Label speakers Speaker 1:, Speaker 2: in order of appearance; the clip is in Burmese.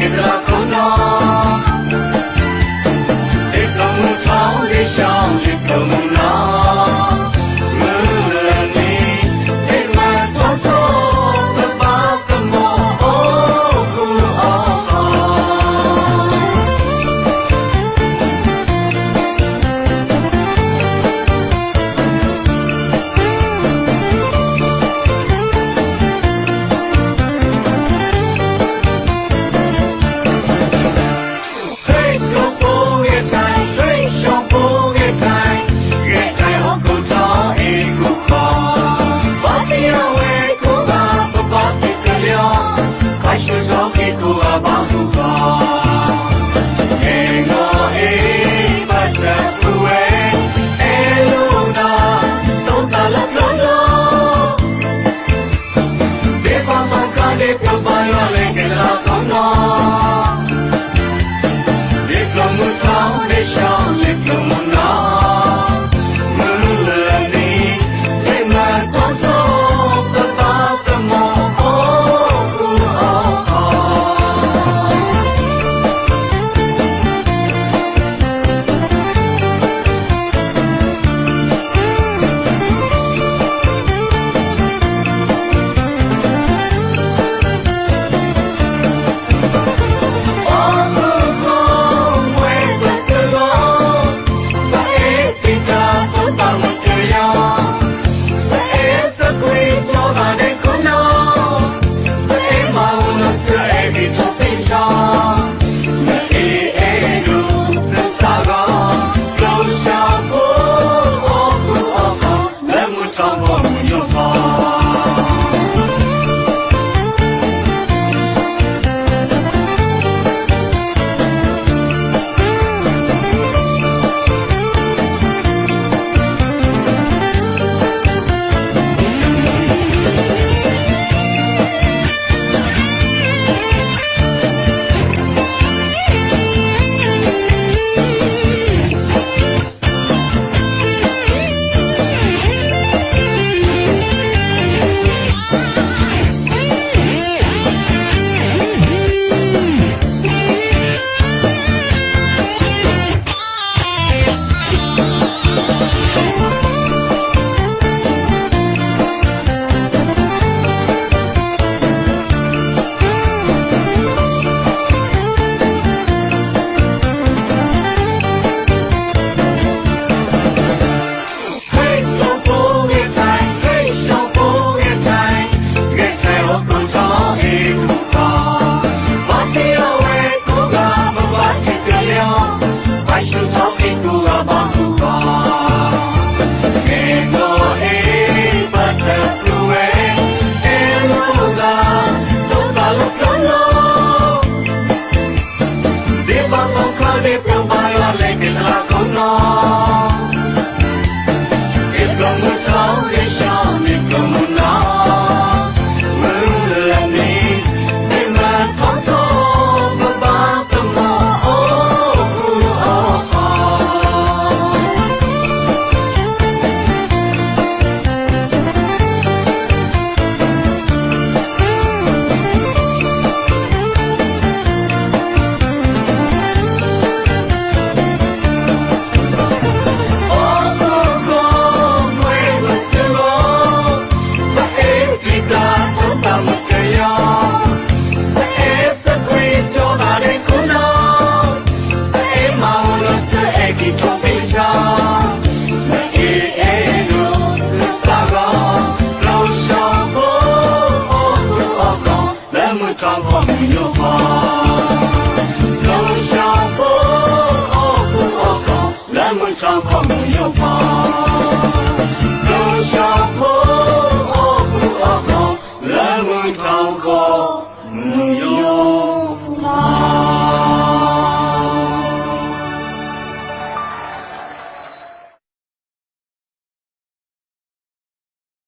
Speaker 1: give it up. Come on. ဒီပါတော့ခါလေးပြန်ပါရလဲကလာကောင်းတော့